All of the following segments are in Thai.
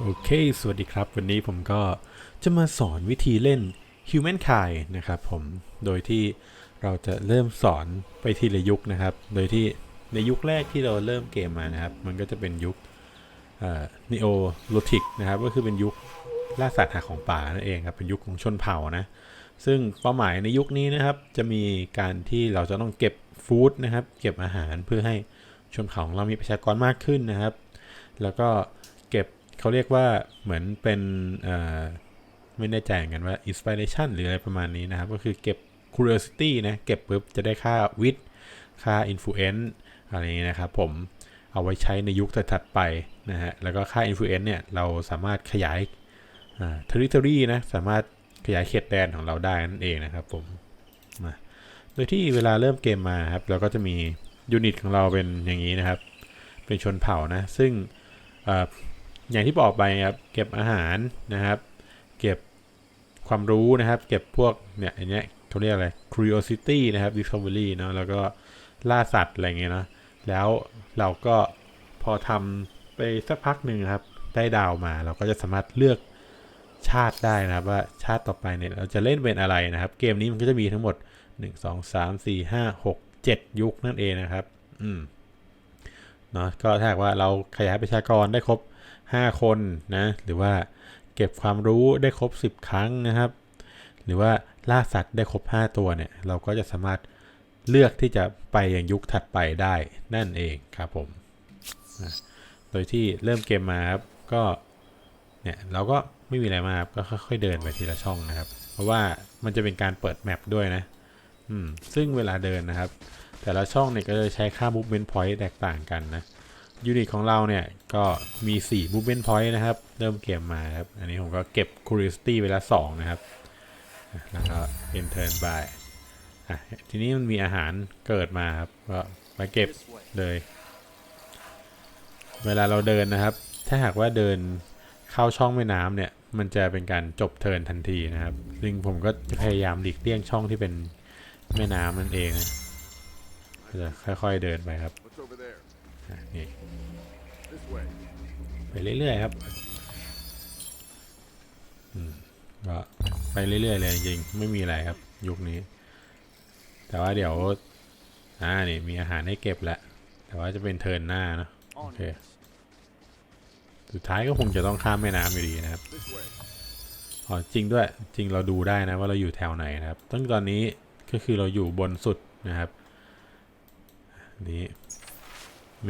โอเค สวัสดีครับ วันนี้ผมก็จะมาสอนวิธีเล่น Humankind นะครับผม โดยที่เราจะเริ่มสอนไปทีละยุคนะครับ โดยที่ในยุคแรกที่เราเริ่มเกมมานะครับ มันก็จะเป็นยุคนีโอโลทิกนะครับ ก็คือเป็นยุคล่าสัตว์หาของป่านั่นเองครับ เป็นยุคของชนเผ่านะ ซึ่งเป้าหมายในยุคนี้นะครับ จะมีการที่เราจะต้องเก็บฟู้ดนะครับ เก็บอาหารเพื่อให้ชนเผ่าของเรามีประชากรมากขึ้นนะครับ แล้วก็เก็บ เขาเรียกว่าเหมือนเป็นเอ่ไม่แน่ใจเหมือนกันว่า inspiration หรืออะไรประมาณนี้นะครับ ก็คือเก็บ curiosity นะเก็บปุ๊บจะได้ค่าวิทค่า influence อะไรอย่างนี้นะครับผมเอาไว้ใช้ในยุคถัดไปนะฮะแล้วก็ค่า influence เนี่ยเราสามารถขยายอ่า territory นะสามารถขยายเขตแดนของเราได้นั่นเองนะครับผมโดยที่เวลาเริ่มเกมมาครับเราก็จะมียูนิตของเราเป็นอย่างนี้นะครับ เป็นชนเผ่านะ ซึ่ง อย่างที่บอกไปครับเก็บอาหารนะครับ เก็บความรู้นะครับ เก็บพวกเนี่ยอันเนี้ยเขาเรียกอะไร curiosity นะครับ discovery เนาะแล้วก็ล่าสัตว์อะไรเงี้ยเนาะแล้วเราก็พอทำไปสักพักหนึ่งครับ ได้ดาวมา เราก็จะสามารถเลือกชาติได้นะครับว่าชาติต่อไปเนี่ยเราจะเล่นเป็นอะไรนะครับ เกมนี้มันก็จะมีทั้งหมด 1 2 3 4 5 6 7 ยุคนั่นเองนะครับ อืมเนาะก็ถ้าว่าเราขยายประชากรได้ครบ 5 คนนะหรือว่าเก็บความรู้ได้ครบ 10 ครั้งนะครับ หรือว่าล่าสัตว์ได้ครบ 5 ตัวเนี่ยเราก็จะสามารถเลือกที่จะไปยังยุคถัดไปได้นั่นเองครับผมนะโดยที่เริ่มเกมมาครับก็เนี่ยเราก็ไม่มีอะไรมากครับก็ค่อยๆเดินไปทีละช่องนะครับ เพราะว่ามันจะเป็นการเปิดแมปด้วยนะอืมซึ่งเวลาเดินนะครับ แต่ละช่องเนี่ยก็จะใช้ค่า movement point แตกต่างกันนะ ยูนิตของเราเนี่ย ก็มี 4 movement point นะครับ เริ่มเกมมาครับ อันนี้ผมก็เก็บ curiosity ไปละ2นะครับ แล้วก็ enter by อะทีนี้มันมีอาหารเกิดมาครับ ก็มาเก็บเลย เวลาเราเดินนะครับ ถ้าหากว่าเดินเข้าช่องแม่น้ำเนี่ย มันจะเป็นการจบเทิร์นทันทีนะครับ ซึ่งผมก็จะพยายามหลีกเลี่ยงช่องที่เป็นแม่น้ำนั่นเองนะก็จะค่อยๆเดินไปครับ What's over there? อะ นี่ This way. ไปเรื่อยๆครับอืมก็ไปเรื่อยๆเลยจริงๆไม่มีอะไรครับ ยุคนี้ แต่ว่าเดี๋ยวอ่านี่มีอาหารให้เก็บแล้วแต่ว่าจะเป็นเทิร์นหน้าเนอะโอเคสุดท้ายก็คงจะต้องข้ามแม่น้ำอยู่ดีนะครับ This way. อ๋อจริงด้วยจริงเราดูได้นะว่าเราอยู่แถวไหนนะครับตั้งตอนนี้ก็คือเราอยู่บนสุดนะครับ นี้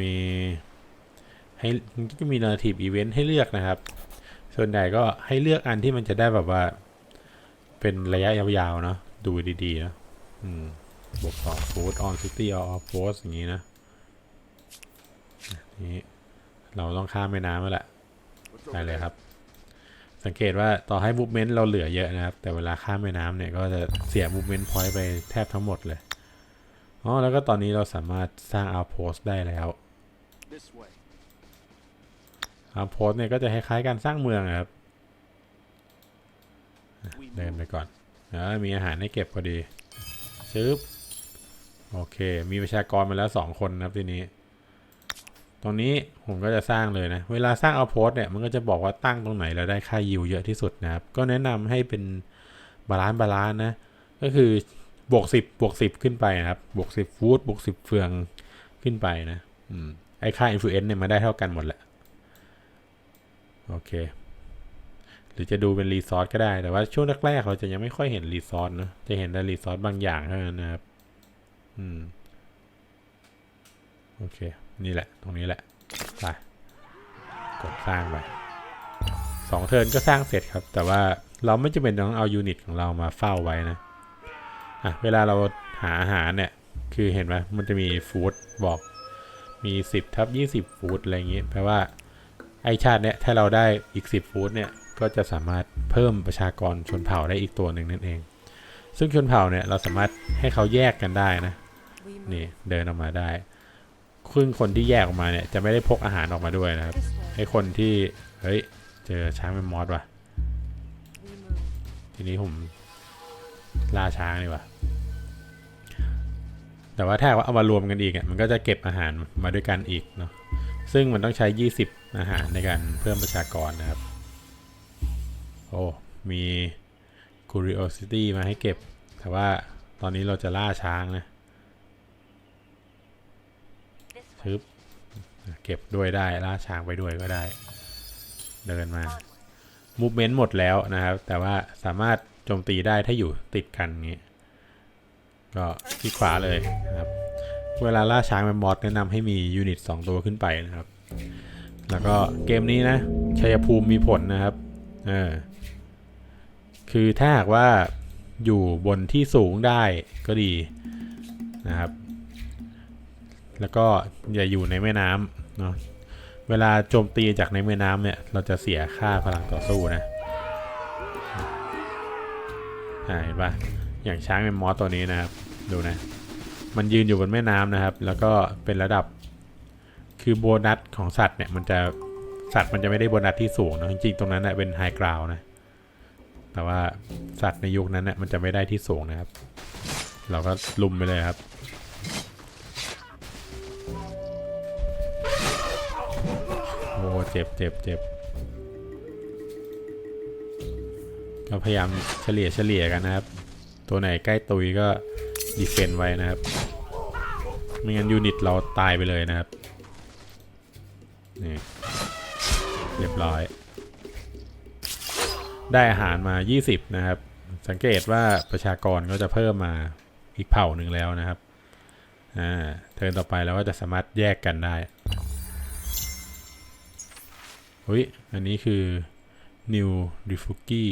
มีให้มันก็จะมี narrative event ให้เลือกนะครับ ส่วนใหญ่ก็ให้เลือกอันที่มันจะได้แบบว่า เป็นระยะยาวๆเนาะดูดีๆนะอืมบวกสอง food on city or off post อย่างนี้นะนี้เราต้องข้ามแม่น้ำแล้วแหละได้เลยครับ สังเกตว่าต่อให้ movement เราเหลือเยอะนะครับ แต่เวลาข้ามแม่น้ำเนี่ยก็จะเสีย movement point ไปแทบทั้งหมดเลยอ๋อแล้วก็ตอนนี้เราสามารถสร้าง outpost ได้แล้ว This way. outpost เนี่ยก็จะคล้ายๆการสร้างเมืองอะครับ We เดิน move. ไปก่อนแล้วมีอาหารให้เก็บพอดีชึบโอเค มีประชากรมาแล้วสองคนนะครับทีนี้ ตรงนี้ผมก็จะสร้างเลยนะ เวลาสร้างเอาโพสเนี่ยมันก็จะบอกว่าตั้งตรงไหนแล้วได้ค่ายิวเยอะที่สุดนะครับ ก็แนะนำให้เป็นบาลานซ์บาลานซ์นะ ก็คือบวกสิบบวกสิบขึ้นไปนะครับ บวกสิบฟูดบวกสิบเฟืองขึ้นไปนะ อืม ไอ้ค่าอินฟลูเอนซ์เนี่ยมาได้เท่ากันหมดแหละ โอเค หรือจะดูเป็นรีซอสก็ได้ แต่ว่าช่วงแรกๆเราจะยังไม่ค่อยเห็นรีซอสนะจะเห็นแต่รีซอสบางอย่างเท่านั้นนะครับ อืม โอเค นี่แหละ ตรงนี้แหละ ไป กดสร้างไปสองเทิร์นก็สร้างเสร็จครับ แต่ว่าเราไม่จำเป็นต้องเอายูนิตของเรามาเฝ้าไว้นะ อะ เวลาเราหาอาหารเนี่ย คือเห็นไหมมันจะมีฟู้ดบอก มี 10ทับ20ฟู้ดอะไรอย่างงี้แปลว่าไอชาติเนี่ยถ้าเราได้อีก 10ฟู้ดเนี่ยก็จะสามารถเพิ่มประชากรชนเผ่าได้อีกตัวหนึ่งนั่นเอง ซึ่งชนเผ่าเนี่ยเราสามารถให้เขาแยกกันได้นะนี่เดินออกมาได้ครึ่งคนที่แยกออกมาเนี่ยจะไม่ได้พกอาหารออกมาด้วยนะครับให้คนที่เฮ้ยเจอช้างเป็นมอสว่ะทีนี้ผมล่าช้างดีกว่า แต่ว่าถ้าว่าเอามารวมกันอีกอะมันก็จะเก็บอาหารมาด้วยกันอีกเนาะซึ่งมันต้องใช้ 20 อาหารในการเพิ่มประชากรนะครับ โอ้ มี curiosity มาให้เก็บ แต่ว่าตอนนี้เราจะล่าช้างนะทึบเก็บด้วยได้ล่าช้างไปด้วยก็ได้ เดินมา มูฟเมนต์หมดแล้วนะครับ แต่ว่าสามารถโจมตีได้ถ้าอยู่ติดกันอย่างนี้ ก็ที่ขวาเลยนะครับ เวลาล่าช้างเป็นมอสแนะนำให้มียูนิต 2 ตัวขึ้นไปนะครับ แล้วก็เกมนี้นะชัยภูมิมีผลนะครับเออคือถ้าหากว่าอยู่บนที่สูงได้ก็ดีนะครับ แล้วก็อย่าอยู่ในแม่น้ำเนาะเวลาโจมตีจากในแม่น้ำเนี่ยเราจะเสียค่าพลังต่อสู้นะอ่าเห็นปะ อย่างช้างเป็นมอสตัวนี้นะครับ ดูนะ มันยืนอยู่บนแม่น้ำนะครับ แล้วก็เป็นระดับ คือโบนัสของสัตว์เนี่ยมันจะสัตว์มันจะไม่ได้โบนัสที่สูงนะจริงๆตรงนั้นเนะเป็นไฮกราวนะ แต่ว่าสัตว์ในยุคนั้นเนะ่ยมันจะไม่ได้ที่สูงนะครับ เราก็ลุมไปเลยครับโอ้เจ็บเจ็บเจ็บก็พยายามเฉลี่ยเฉลี่ยกันนะครับ ตัวไหนใกล้ตุยก็ดีเฟนไว้นะครับ ไม่งั้นยูนิตเราตายไปเลยนะครับ นี่เรียบร้อย ได้อาหารมา 20 นะครับ สังเกตว่าประชากรก็จะเพิ่มมาอีกเผ่าหนึ่งแล้วนะครับ อ่า เทิร์นต่อไปเราก็จะสามารถแยกกันได้อุ้ยอันนี้คือ new r e f u g i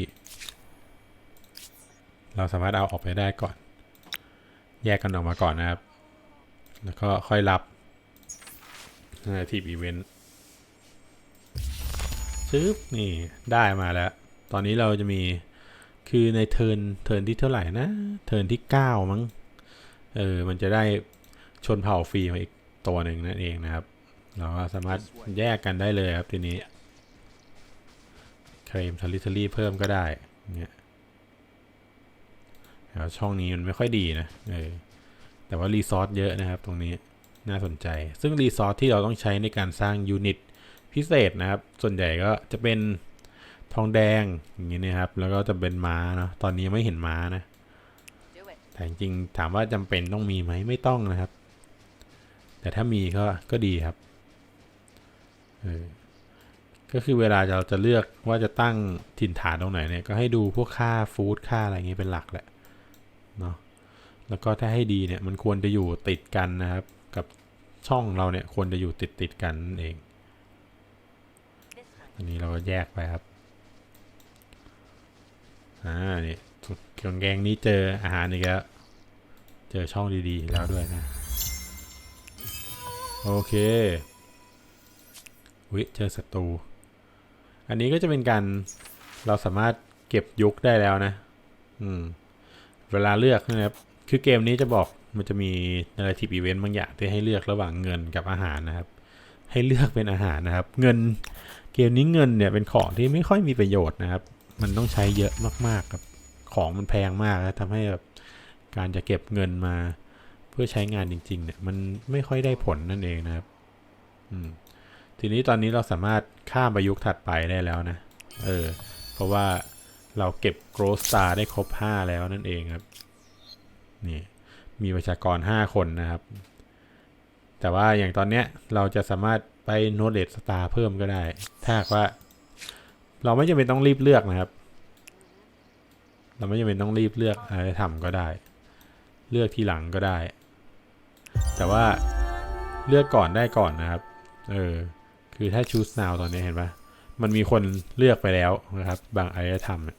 เราสามารถเอาออกไปได้ก่อน แยกกันออกมาก่อนนะครับ แล้วก็ค่อยรับทีมอีเวนต์ซึบนี่ได้มาแล้ว ตอนนี้เราจะมีคือในเทิร์นเทิร์นที่เท่าไหร่นะ เทิร์นที่ 9 มั้ง เออ มันจะได้ชนเผ่าฟรีมาอีกตัวหนึ่งนั่นเองนะครับ เราก็สามารถแยกกันได้เลยครับทีนี้ เคลมทาริทอรี่เพิ่มก็ได้เนี่ย ช่องนี้มันไม่ค่อยดีนะเออแต่ว่ารีซอสเยอะนะครับตรงนี้น่าสนใจ ซึ่งรีซอสที่เราต้องใช้ในการสร้างยูนิตพิเศษนะครับ ส่วนใหญ่ก็จะเป็นทองแดงอย่างนี้นะครับ แล้วก็จะเป็นม้าเนาะตอนนี้ไม่เห็นม้านะ แต่จริงๆถามว่าจำเป็นต้องมีไหมไม่ต้องนะครับ แต่ถ้ามีก็ก็ดีครับเออก็คือเวลาเราจะเลือกว่าจะตั้งถิ่นฐานตรงไหนเนี่ยก็ให้ดูพวกค่าฟู้ดค่าอะไรอย่างงี้เป็นหลักแหละ เนาะแล้วก็ถ้าให้ดีเนี่ยมันควรจะอยู่ติดกันนะครับ กับช่องเราเนี่ยควรจะอยู่ติดติดกันนั่นเอง อันนี้เราก็แยกไปครับอ่านี่สุดกียงแกงนี้เจออาหารอีกแล้วเจอช่องดีๆแล้วด้วยนะโอเควิเจอศัตรู อันนี้ก็จะเป็นการเราสามารถเก็บยุคได้แล้วนะ อืม เวลาเลือกนะครับคือเกมนี้จะบอกมันจะมี narrative event บางอย่างที่ให้เลือกระหว่างเงินกับอาหารนะครับ ให้เลือกเป็นอาหารนะครับ เงินเกมนี้เงินเนี่ยเป็นของที่ไม่ค่อยมีประโยชน์นะครับ มันต้องใช้เยอะมากๆครับของมันแพงมากแล้วทำให้แบบการจะเก็บเงินมาเพื่อใช้งานจริง ๆ เนี่ย มันไม่ค่อยได้ผลนั่นเองนะครับทีนี้ตอนนี้เราสามารถข้ามไปยุคถัดไปได้แล้วนะ เออ เพราะว่า เราเก็บ growth star ได้ครบ 5 แล้วนั่นเองครับ นี่มีประชากร 5 คนนะครับ แต่ว่าอย่างตอนเนี้ยเราจะสามารถไป knowledge star เพิ่มก็ได้ ถ้าว่า เราไม่จำเป็นต้องรีบเลือกนะครับ เราไม่จำเป็นต้องรีบเลือกอะไรทำก็ได้ เลือกทีหลังก็ได้ แต่ว่าเลือกก่อนได้ก่อนนะครับ เออ คือถ้า choose now ตอนนี้เห็นปะมันมีคนเลือกไปแล้วนะครับ บางอารยธรรมเนี่ย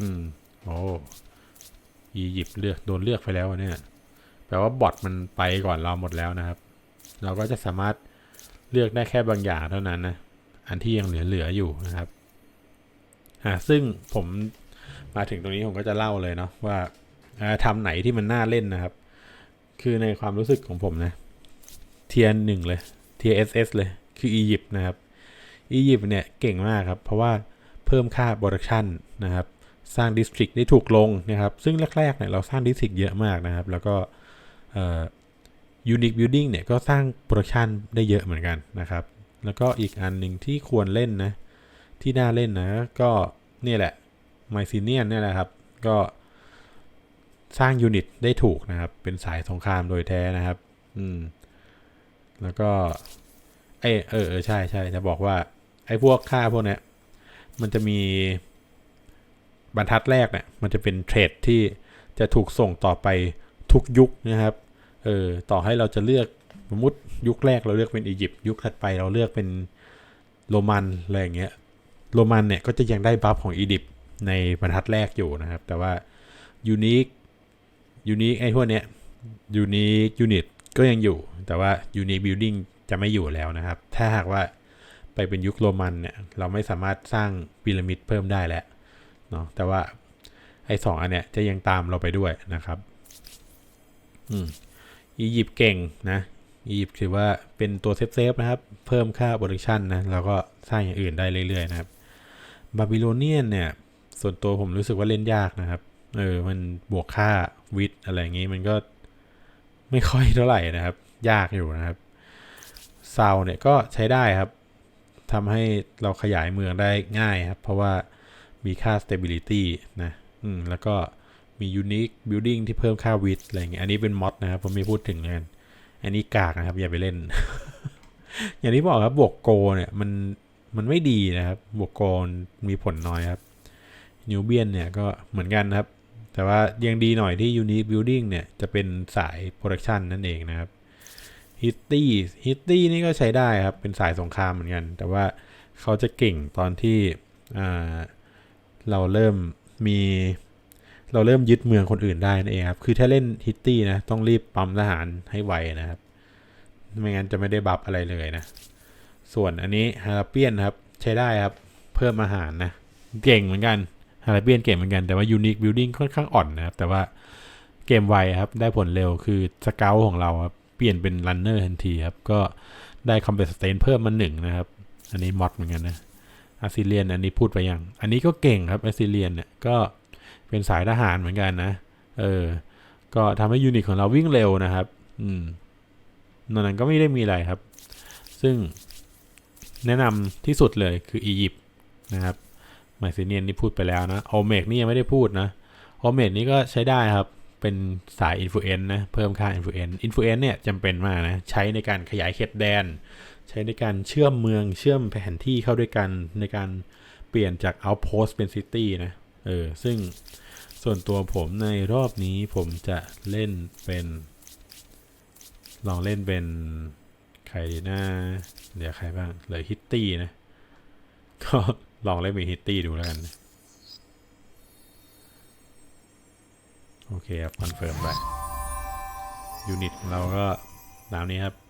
อืม โอ้อียิปต์เลือกโดนเลือกไปแล้วเนี่ยแปลว่าบอทมันไปก่อนเราหมดแล้วนะครับ เราก็จะสามารถเลือกได้แค่บางอย่างเท่านั้นนะ อันที่ยังเหลือๆอยู่นะครับ อ่า ซึ่งผมมาถึงตรงนี้ผมก็จะเล่าเลยเนาะว่าอ่าทำไหนที่มันน่าเล่นนะครับ คือในความรู้สึกของผมนะ เทียนหนึ่งเลยเทีย SS เลยคืออียิปต์นะครับ อียิปต์เนี่ยเก่งมากครับ เพราะว่าเพิ่มค่าโปรดักชันนะครับ สร้างดิสทริกได้ถูกลงนะครับ ซึ่งแรกๆเนี่ยเราสร้างดิสทริกเยอะมากนะครับ แล้วก็ยูนิคบิลดิ้งเนี่ยก็สร้างโปรดักชันได้เยอะเหมือนกันนะครับ แล้วก็อีกอันหนึ่งที่ควรเล่นนะ ที่น่าเล่นนะ ก็เนี่ยแหละไมซีเนียนเนี่ยแหละครับ ก็สร้างยูนิตได้ถูกนะครับ เป็นสายสงครามโดยแท้นะครับ อืม แล้วก็เออเออใช่ใช่จะบอกว่าไอ้พวกค่าพวกเนี้ยมันจะมี บรรทัดแรกเนี่ยมันจะเป็นเทรดที่จะถูกส่งต่อไปทุกยุคนะครับเออต่อให้เราจะเลือกสมมติยุคแรกเราเลือกเป็นอียิปต์ยุคถัดไปเราเลือกเป็นโรมันอะไรอย่างเงี้ยโรมันเนี่ยก็จะยังได้บัฟของอียิปต์ในบรรทัดแรกอยู่นะครับ แต่ว่ายูนิคยูนิคไอ้พวกเนี้ยยูนิคยูนิตก็ยังอยู่ แต่ว่ายูนิคบิลดิ้งจะไม่อยู่แล้วนะครับ ถ้าหากว่าไปเป็นยุคโรมันเนี่ยเราไม่สามารถสร้างพีระมิดเพิ่มได้แล้ว เนาะแต่ว่าไอ้สองอันเนี้ยจะยังตามเราไปด้วยนะครับอืมอียิปต์เก่งนะอียิปต์ถือว่าเป็นตัวเซฟๆนะครับ เพิ่มค่าโปรดักชันนะแล้วก็สร้างอย่างอื่นได้เรื่อยๆนะครับบาบิโลเนียนเนี่ย ส่วนตัวผมรู้สึกว่าเล่นยากนะครับเออมันบวกค่าวิทอะไรอย่างงี้มันก็ไม่ค่อยเท่าไหร่นะครับ ยากอยู่นะครับซาวเนี่ยก็ใช้ได้ครับทำให้เราขยายเมืองได้ง่ายครับ เพราะว่า มีค่า stability นะอืมแล้วก็มี unique building ที่เพิ่มค่าวิทย์อะไรเงี้ยอันนี้เป็นมอดนะครับ ผมไม่พูดถึงเลยกันอันนี้กากนะครับ อย่าไปเล่น อย่างที่บอกครับบวกโกเนี่ยมันมันไม่ดีนะครับ บวกโกมีผลน้อยครับนิวเบียนเนี่ยก็เหมือนกันครับ แต่ว่ายังดีหน่อยที่ Unique Building เนี่ยจะเป็นสายโปรดักชันนั่นเองนะครับฮิตตี้ฮิตตี้นี่ก็ใช้ได้ครับ เป็นสายสงครามเหมือนกัน แต่ว่าเขาจะเก่งตอนที่อ่า เราเริ่มมีเราเริ่มยึดเมืองคนอื่นได้นั่นเองครับ คือถ้าเล่นฮิตตี้นะ ต้องรีบปั๊มทหารให้ไวนะครับ ไม่งั้นจะไม่ได้บัฟอะไรเลยนะ ส่วนอันนี้ฮาราเปียนครับ ใช้ได้ครับ เพิ่มอาหารนะ เก่งเหมือนกันฮาราเปียนเก่งเหมือนกัน แต่ว่ายูนิคบิ i ดิ้งค่อนข้างอ่อนนะครับ แต่ว่าเกมไวครับ ได้ผลเร็วคือสเกลของเราครับเปลี่ยนเป็นรันเนอร์ทันทีครับ ก็ได้คอมเ t สเตนเพิ่มมาหนึ่งนะครับ อันนี้มอดเหมือนกันนะ อาซิเลียนอันนี้พูดไปยัง อันนี้ก็เก่งครับอาซิเลียนเนี่ยก็เป็นสายทหารเหมือนกันนะ เออ ก็ทำให้ยูนิตของเราวิ่งเร็วนะครับ อืมนนั้นก็ไม่ได้มีอะไรครับ ซึ่งแนะนำที่สุดเลยคืออียิปต์นะครับไมซีเนียนนี่พูดไปแล้วนะโอเมกนี่ยังไม่ได้พูดนะโอเมกนี่ก็ใช้ได้ครับ เป็นสายอินฟลูเอนซ์นะ เพิ่มค่าอินฟลูเอนซ์อินฟลูเอนซ์เนี่ยจำเป็นมากนะ ใช้ในการขยายเขตแดน ใช้ในการเชื่อมเมืองเชื่อมแผนที่เข้าด้วยกันในการเปลี่ยนจากเอาโพสเป็นซิตี้นะ เออ ซึ่งส่วนตัวผมในรอบนี้ผมจะเล่นเป็น ลองเล่นเป็นใครดีนะเดี๋ยวใครบ้างเหลือฮิตตี้นะ ก็ลองเล่นเป็นฮิตตี้ดูแล้วกัน โอเคครับคอนเฟิร์มไปยูนิตของเราก็ตามนี้ครับ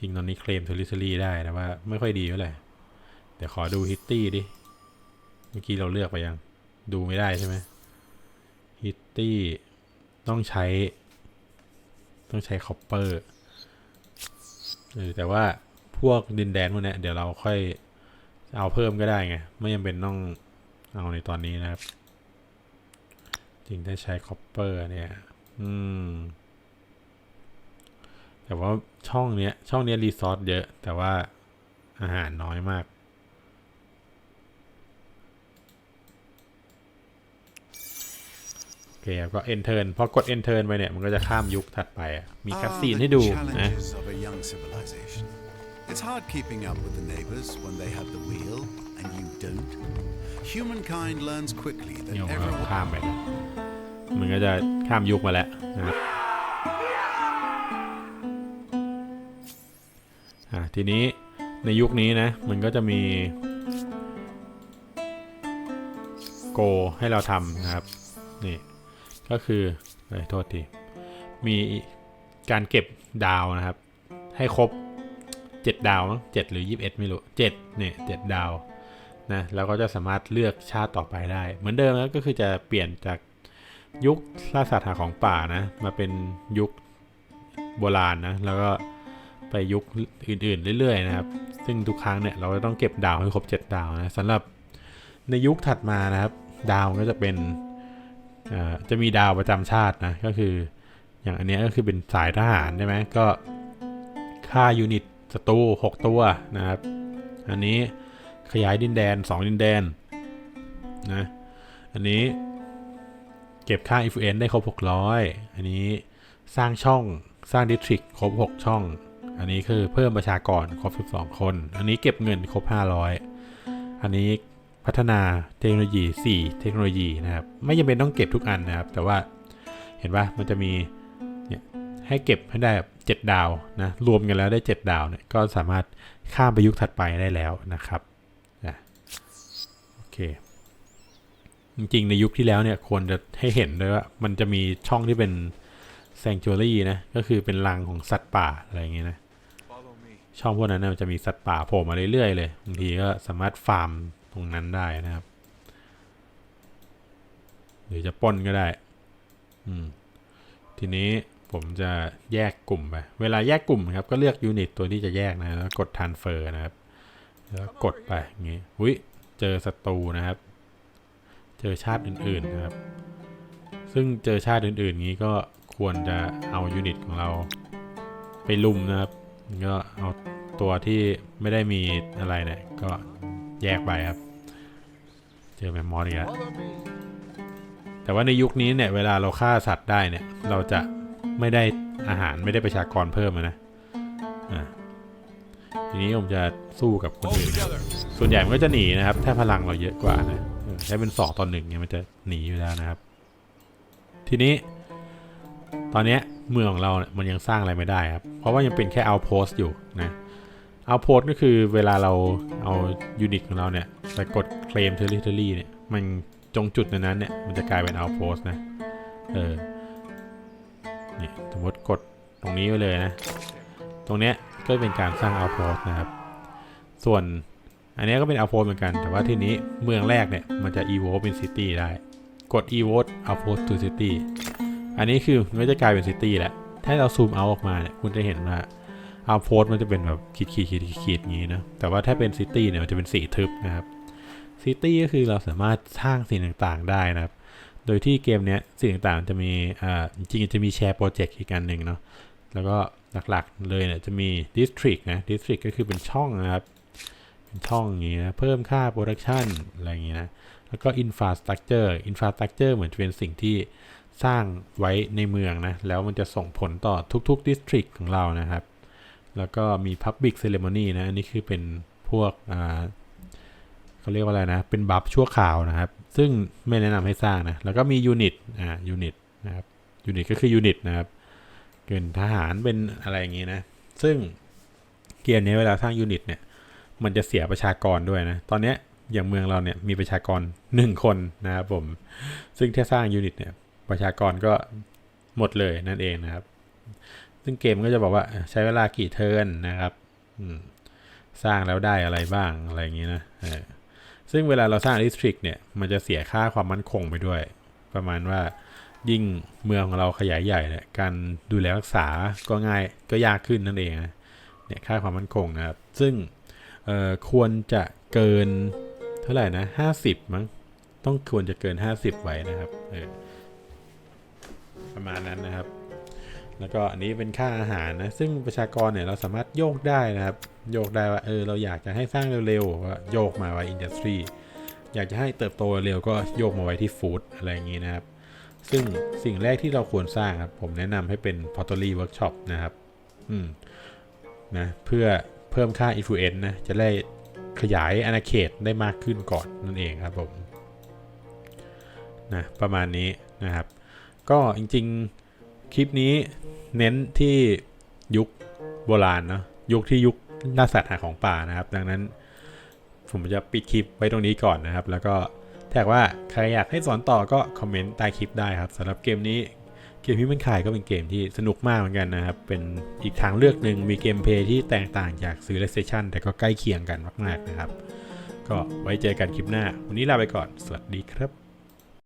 จริงตอนนี้เคลมทูริสลีได้แต่ว่าไม่ค่อยดีเท่าไหร่เดี๋ยวขอดูฮิตตี้ดิ เมื่อกี้เราเลือกไปยัง ดูไม่ได้ใช่ไหมฮิตตี้ต้องใช้ ต้องใช้คอปเปอร์เออแต่ว่าพวกดินแดนพวกนี้เดี๋ยวเราค่อยเอาเพิ่มก็ได้ไง ไม่จำเป็นต้องเอาในตอนนี้นะครับ จริงได้ใช้คอปเปอร์เนี่ย อืม แต่ว่าช่องเนี้ย ช่องเนี้ยรีซอสเยอะ แต่ว่าอาหารน้อยมาก โอเคครับก็ enter พอกด enter ไปเนี่ย มันก็จะข้ามยุคถัดไปอะมีคัสซีน Ah, ให้ the ดูนะ challenges of a young civilization. It's hard keeping up with the neighbors when they have the wheel and you don't. Humankind learns quickly that เนี่ยผมก็ everyone ข้ามไปนะมันก็จะข้ามยุคมาแล้วนะครับ ทีนี้ในยุคนี้นะ มันก็จะมีโกให้เราทำนะครับ นี่ ก็คือเอ้ยโทษที มีการเก็บดาวนะครับ ให้ครบ 7 ดาวมั้ง7หรือ 21 ไม่รู้7เนี่ย7ดาวนะแล้วก็จะสามารถเลือกชาติต่อไปได้ เหมือนเดิมนะก็คือจะเปลี่ยนจากยุคล่าสัตว์หาของป่านะ มาเป็นยุคโบราณนะ แล้วก็ ไปยุคอื่นๆ เรื่อยๆนะครับ ซึ่งทุกครั้งเนี่ยเราจะต้องเก็บดาวให้ครบ 7 ดาวนะสำหรับในยุคถัดมานะครับ ดาวก็จะเป็นจะมีดาวประจำชาตินะก็คืออย่างอันนี้ก็คือเป็นสายทหารใช่ไหมก็ค่ายูนิตศัตรู6ตัวนะครับ อันนี้ขยายดินแดน 2 ดินแดนนะอันนี้เก็บค่า influence ได้ครบ 600 อันนี้สร้างช่องสร้างดิสทริกครบ 6 ช่อง อันนี้คือเพิ่มประชากรครบ 12 คน อันนี้เก็บเงินครบ 500 อันนี้พัฒนาเทคโนโลยี 4 เทคโนโลยีนะครับ ไม่จำเป็นต้องเก็บทุกอันนะครับ แต่ว่าเห็นปะมันจะมีเนี่ยให้เก็บให้ได้แบบ7ดาวนะ รวมกันแล้วได้ 7 ดาวเนี่ย ก็สามารถข้ามไปยุคถัดไปได้แล้วนะครับนะโอเค จริงๆ ในยุคที่แล้วเนี่ยควรจะให้เห็นด้วยว่ามันจะมีช่องที่เป็น sanctuary นะ ก็คือเป็นรังของสัตว์ป่าอะไรอย่างเงี้ยนะ ช่องพวกนั้นนะมันจะมีสัตว์ป่าโผล่มาเรื่อยๆเลยบางทีก็สามารถฟาร์มตรงนั้นได้นะครับ หรือจะป้นก็ได้ อืม ทีนี้ผมจะแยกกลุ่มไป เวลาแยกกลุ่มครับ ก็เลือกยูนิตตัวที่จะแยกนะ แล้วกด transfer นะครับ แล้วกดไปอย่างงี้อุ้ยเจอศัตรูนะครับ เจอชาติอื่นๆนะครับ ซึ่งเจอชาติอื่นๆงี้ก็ควรจะเอายูนิตของเราไปลุมนะครับ ก็เอาตัวที่ไม่ได้มีอะไรเนี่ย ก็แยกไปครับ เจอแมมมอสอีกแล้วแต่ว่าในยุคนี้เนี่ยเวลาเราฆ่าสัตว์ได้เนี่ย เราจะไม่ได้อาหารไม่ได้ประชากรเพิ่มนะอ่าทีนี้ผมจะสู้กับคนอื่นส่วนใหญ่มันก็จะหนีนะครับ ถ้าพลังเราเยอะกว่านะถ้าเป็นสองต่อหนึ่งเนี่ยมันจะหนีอยู่แล้วนะครับ ทีนี้ ตอนเนี้ย เมืองของเราเนี่ยมันยังสร้างอะไรไม่ได้ครับ เพราะว่ายังเป็นแค่เอาโพสต์อยู่นะเอาโพสต์ก็คือเวลาเราเอายูนิตของเราเนี่ยไปกดเคลมเทอริทอรี่เนี่ยมันจงจุดในนั้นเนี่ยมันจะกลายเป็นเอาโพสต์นะเออเนี่ยสมมติกดตรงนี้ไว้เลยนะ ตรงเนี้ยก็เป็นการสร้างเอาโพสต์นะครับ ส่วนอันนี้ก็เป็น outpost เหมือนกัน แต่ว่าทีนี้เมืองแรกเนี่ยมันจะ evoke เป็น city ได้ กด evoke outpost to city อันนี้คือมันจะกลายเป็น city แหล้วถ้าเราซูมเอาออกมาเนี่ยคุณจะเห็นว่า outpost มันจะเป็นแบบขีดขีดขีดขีดอย่างนี้นะ แต่ว่าถ้าเป็น city เนี่ยมันจะเป็นสีทึบนะครับ city ก็คือเราสามารถสร้างสิ่งต่างๆได้นะครับ โดยที่เกมเนี้ยสิ่งต่างๆจะมีอ่าจริงๆจะมีแชร์โปรเจกต์อีกอันหนึ่งเนาะ แล้วก็หลักๆเลยเนี่ยจะมี district นะ district ก็คือเป็นช่องนะครับเป็นช่องอย่างนี้นะเพิ่มค่าโปรดักชันอะไรอย่างนี้นะ แล้วก็ infrastructure infrastructure เหมือนจะเป็นสิ่งที่ สร้างไว้ในเมืองนะ แล้วมันจะส่งผลต่อทุกๆ district ของเรานะครับ แล้วก็มี public ceremony นะ อันนี้คือเป็นพวกเขาเรียกว่าอะไรนะ เป็นบัฟชั่วคราวนะครับ ซึ่งไม่แนะนำให้สร้างนะ แล้วก็มี unit อ่า unit นะครับ unit ก็คือ unit นะครับเกินทหารเป็นอะไรอย่างนี้นะ ซึ่งเกมนี้เวลาสร้างยูนิตเนี่ย มันจะเสียประชากรด้วยนะ ตอนเนี้ยอย่างเมืองเราเนี่ยมีประชากรหนึ่งคนนะครับผม ซึ่งถ้าสร้างยูนิตเนี่ย ประชากรก็หมดเลยนั่นเองนะครับ ซึ่งเกมก็จะบอกว่าใช้เวลากี่เทิร์นนะครับสร้างแล้วได้อะไรบ้างอะไรอย่างนี้นะซึ่งเวลาเราสร้างดิสทริกเนี่ยมันจะเสียค่าความมั่นคงไปด้วย ประมาณว่ายิ่งเมืองของเราขยายใหญ่เนี่ยการดูแลรักษาก็ง่ายก็ยากขึ้นนั่นเองนะเนี่ยค่าความมั่นคงนะครับ ซึ่งควรจะเกินเท่าไหร่นะห้าสิบมั้งต้องควรจะเกินห้าสิบไว้นะครับเออ ประมาณนั้นนะครับ แล้วก็อันนี้เป็นค่าอาหารนะ ซึ่งประชากรเนี่ยเราสามารถโยกได้นะครับ โยกได้ว่าเออเราอยากจะให้สร้างเร็วๆก็โยกมาไว้อินดัสทรีอยากจะให้เติบโตเร็วก็โยกมาไว้ที่ฟู้ดอะไรอย่างนี้นะครับ ซึ่งสิ่งแรกที่เราควรสร้างครับ ผมแนะนำให้เป็น pottery workshop นะครับ อืมนะเพื่อเพิ่มค่า influence นะ จะได้ขยายอาณาเขตได้มากขึ้นก่อนนั่นเองครับผมนะประมาณนี้นะครับ ก็จริงๆ คลิปนี้เน้นที่ยุคโบราณเนาะยุคที่ยุคล่าสัตว์หาของป่านะครับ ดังนั้น ผมจะปิดคลิปไว้ตรงนี้ก่อนนะครับ แล้วก็แท็กว่าใครอยากให้สอนต่อก็คอมเมนต์ใต้คลิปได้ครับสำหรับเกมนี้เกมที่มันขายก็เป็นเกมที่สนุกมากเหมือนกันนะครับ เป็นอีกทางเลือกหนึ่งมีเกมเพลย์ที่แตกต่างจากซีเรสเซชันแต่ก็ใกล้เคียงกันมาก ๆนะครับ ก็ไว้เจอกันคลิปหน้า วันนี้ลาไปก่อน สวัสดีครับ